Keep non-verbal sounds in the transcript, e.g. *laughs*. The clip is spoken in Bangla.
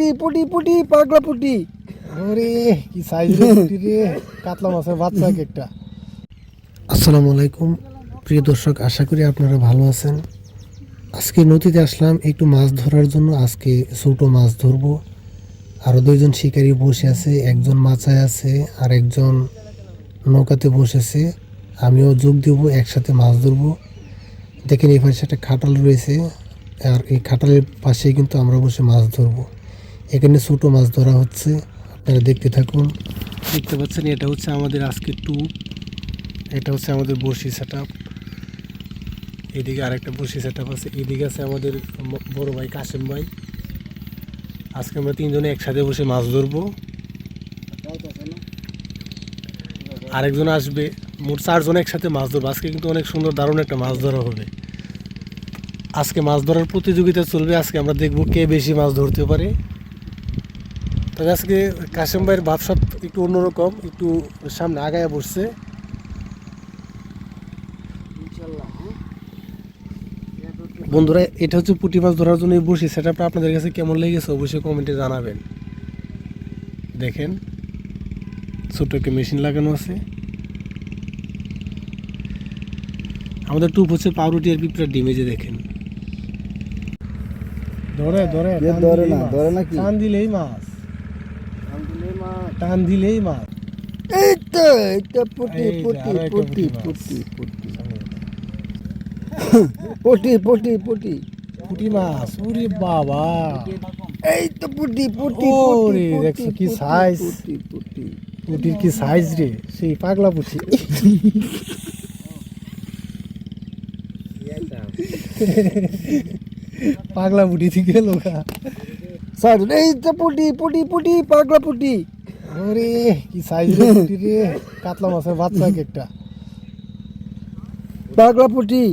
পুটি পুটি পুটি, পাগলা পুটি। ওরে কি সাইজ রে পুঁটি রে? কাতলা মাছের বাচ্চা এক একটা। আসসালামু আলাইকুম। প্রিয় দর্শক, আশা করি আপনারা ভালো আছেন। আজকে নদীতে আসলাম, একটু মাছ ধরার জন্য। আজকে ছোটো মাছ ধরবো। আরও দুইজন শিকারী বসে আছে, একজন মাচায় আছে, আর একজন নৌকাতে বসেছে। আমিও যোগ দেবো, একসাথে মাছ ধরবো। দেখেন এই পাশে একটা খাটাল রয়েছে, আর এই খাটালের পাশেই কিন্তু আমরা বসে মাছ ধরবো। এখানে ছোটো মাছ ধরা হচ্ছে। আপনারা দেখতে থাকুন। দেখতে পাচ্ছেন, এটা হচ্ছে আমাদের আজকে টু এটা হচ্ছে আমাদের বসি সেট আপ এদিকে আরেকটা বসি সেট আপ আছে। এদিকে আছে আমাদের বড় ভাই কাশেম ভাই। আজকে আমরা তিনজনে একসাথে বসে মাছ ধরবো। আরেকজন আসবে। মোট চারজন একসাথে মাছ ধরবো। আজকে কিন্তু অনেক সুন্দর, দারুণ একটা মাছ ধরা হবে। আজকে মাছ ধরার প্রতিযোগিতা চলবে। আজকে আমরা দেখব কে বেশি মাছ ধরতে পারে। আজকে কাশেম ভাইয়ের ভাবসাব একটু অন্যরকম একটু সামনে আগায় বসছে। বন্ধুরা এটা হচ্ছে পুঁটি মাছ ধরার জন্য বসি। সেটা আপনাদের কাছে কেমন লেগেছে অবশ্যই কমেন্টে জানাবেন। দেখেন ছোট একটা মেশিন লাগানো আছে। আমাদের টুপ হচ্ছে পাউরুটি আর পিঁপড়ার ডিমে যে দেখেন। ধরে ধরে ধরে না, ধরে না কি? দিলেই মাছ। টান দিলেই মাছ এই তো এটা পুটি পুটি পুটি মাছ। পুটি *laughs* পুটি। পুটি পুটি পুটি। মাছ ওরে বাবা। এই তো পুটি পুটি ওরে, দেখছ কি পুটি, size? পুটি পুটি। পুঁটির কি সাইজ রে? সেই পাগলা পুঁটি। *laughs* পাগলা পুঁটি থেকে লোকা স্যার এই তো পুটি পুটি পুটি পাগলা পুটি। আরে কি সাইজ রে পুটি রে? কাতলা মাছের বাচ্চা এক একটা। পাগলা পুটি।